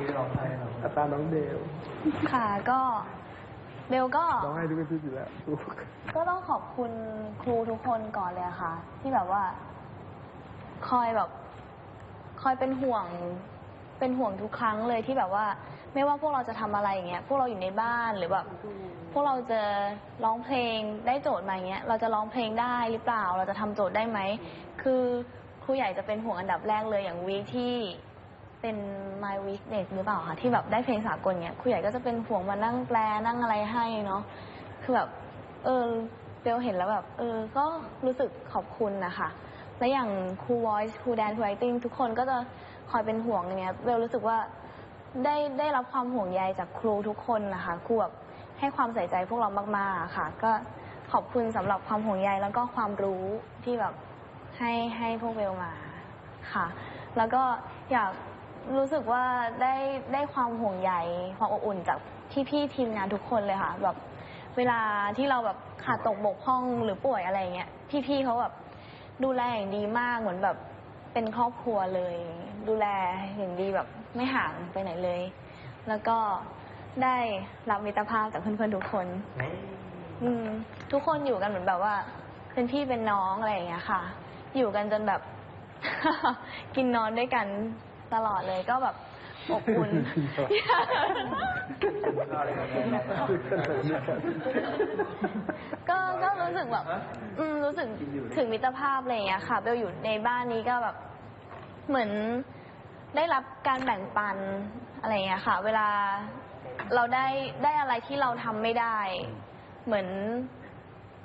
นี้ร้องไห้เหรออัตราน้องเดลค่ะก็เบลก็ร้องไห้ทุกอาทิตย์อยู่แล้วลูกก็ต้องขอบคุณครูทุกคนก่อนเลยอะค่ะ ที่แบบว่า คอยแบบ คอยเป็นห่วง เป็นห่วงทุกครั้งเลยที่แบบว่า ไม่ว่าพวกเราจะทำอะไรอย่างเงี้ย พวกเราอยู่ในบ้านหรือแบบพวกเราจะร้องเพลงได้โจทย์มาอย่างเงี้ย เราจะร้องเพลงได้หรือเปล่า เราจะทำโจทย์ได้ไหม คือครูใหญ่จะเป็นห่วงอันดับแรกเลยอย่างวีคที่ เป็น my weakness หรือเปล่าคะที่แบบได้เพลงสากลเนี้ยครูใหญ่ก็จะเป็นห่วงมานั่งแปลนั่งอะไรให้เนาะคือแบบเออเบลเห็นแล้วแบบเออก็รู้สึกขอบคุณนะคะและอย่างครู voice ครูแดนครู acting ทุกคนก็จะคอยเป็นห่วงอย่างเงี้ยเบลรู้สึกว่าได้ได้รับความห่วงใยจากครูทุกคนนะคะครูแบบให้ความใส่ใจพวกเรามากๆค่ะ ก็ขอบคุณสำหรับความห่วงใยแล้วก็ความรู้ที่แบบให้ให้พวกเบลมาค่ะ แล้วก็อยาก รู้สึกว่าได้ได้ความห่วงใยความอบอุ่นจากพี่ทีมงานทุกคนเลยค่ะแบบเวลาที่เราแบบขาดตกบกพร่องหรือป่วยอะไรเงี้ยพี่ๆเขาแบบดูแลอย่างดีมากเหมือนแบบเป็นครอบครัวเลย ดูแลอย่างดีแบบไม่ห่างไปไหนเลย แล้วก็ได้รับมิตรภาพจากเพื่อนๆทุกคน อืม ทุกคนอยู่กันเหมือนแบบว่าเป็นพี่เป็นน้องอะไรอย่างเงี้ยค่ะ อยู่กันจนแบบ กินนอนด้วยกัน ตลอดเลยก็แบบอบอุ่น ก็ก็รู้สึกแบบอืมรู้สึกถึงมิตรภาพอะไรอย่างเงี้ยค่ะ เบลอยู่ในบ้านนี้ก็แบบเหมือนได้รับการแบ่งปันอะไรอย่างเงี้ยค่ะ เวลาเราได้ได้อะไรที่เราทำไม่ได้ เหมือน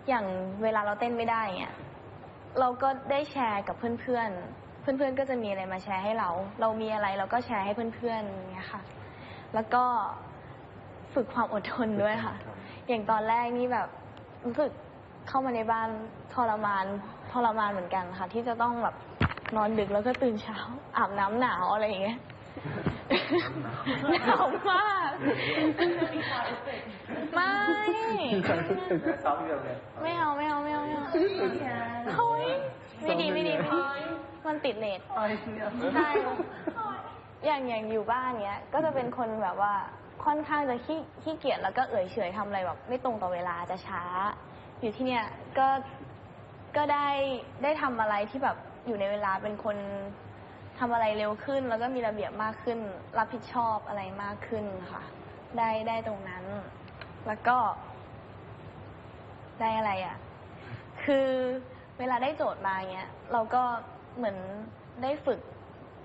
อย่างเวลาเราเต้นไม่ได้เงี้ยเราก็ได้แชร์กับเพื่อนๆ เพื่อนๆก็จะมีอะไรมาแชร์ให้เรา เรามีอะไรเราก็แชร์ให้เพื่อนๆอย่างเงี้ยค่ะ แล้วก็ฝึกความอดทนด้วยค่ะ อย่างตอนแรกนี่แบบรู้สึกเข้ามาในบ้านทรมานทรมานเหมือนกันค่ะ ที่จะต้องแบบนอนดึกแล้วก็ตื่นเช้า อาบน้ำหนาวอะไรอย่างเงี้ยหนาวมากไม่ซ้อมอยู่เลยไม่เอาไม่เอาไม่เอาไม่เอาเฮ้ยไม่ดีไม่ดีไม่ดี มันติดเลทใช่อย่างอย่างอยู่บ้านเนี้ย ก็จะเป็นคนแบบว่าค่อนข้างจะขี้ขี้เกียจแล้วก็เอื่อยเฉยทำอะไรแบบไม่ตรงต่อเวลาจะช้า อยู่ที่เนี้ยก็ก็ได้ได้ทำอะไรที่แบบอยู่ในเวลาเป็นคนทำอะไรเร็วขึ้น แล้วก็มีระเบียบมากขึ้น รับผิดชอบอะไรมากขึ้นค่ะ ได้ได้ตรงนั้น แล้วก็ ได้อะไรอะ คือเวลาได้โจทย์มาเงี้ย เราก็ เหมือนได้ฝึก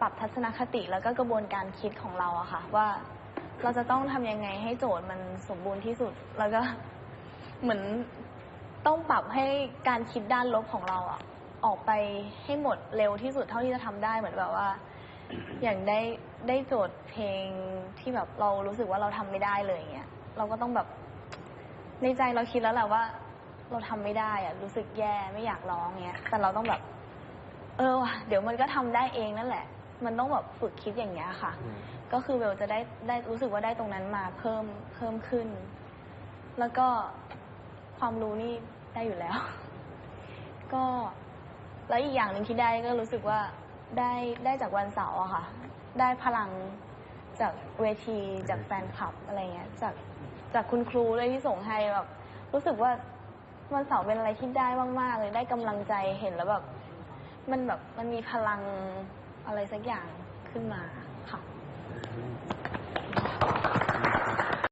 ปรับทัศนคติแล้วก็กระบวนการคิดของเราอะค่ะ ว่าเราจะต้องทำยังไงให้โจทย์มันสมบูรณ์ที่สุด แล้วก็เหมือนต้องปรับให้การคิดด้านลบของเราอะออกไปให้หมดเร็วที่สุดเท่าที่จะทำได้เหมือนแบบว่า อย่างได้ได้โจทย์เพลงที่แบบเรารู้สึกว่าเราทำไม่ได้เลยอย่างเงี้ยเราก็ต้องแบบในใจเราคิดแล้วแหละว่า เราทำไม่ได้อะรู้สึกแย่ไม่อยากร้องเงี้ยแต่เราต้องแบบ เออว่ะเดี๋ยวมันก็ทำได้เองนั่นแหละ มันต้องแบบฝึกคิดอย่างเงี้ยค่ะก็คือเบลจะได้ได้รู้สึกว่าได้ตรงนั้นมาเพิ่มเพิ่มขึ้น แล้วก็ความรู้นี่ได้อยู่แล้ว ก็แล้วอีกอย่างหนึ่งที่ได้ก็รู้สึกว่าได้ได้จากวันเสาร์อะค่ะ ได้พลังจากเวทีจากแฟนคลับอะไรเงี้ย จากจากคุณครูเลยที่ส่งให้แบบรู้สึกว่าวันเสาร์เป็นอะไรที่ได้มากๆเลยได้กำลังใจเห็นแล้วแบบ มันแบบมันมีพลังอะไรสักอย่างขึ้นมาค่ะ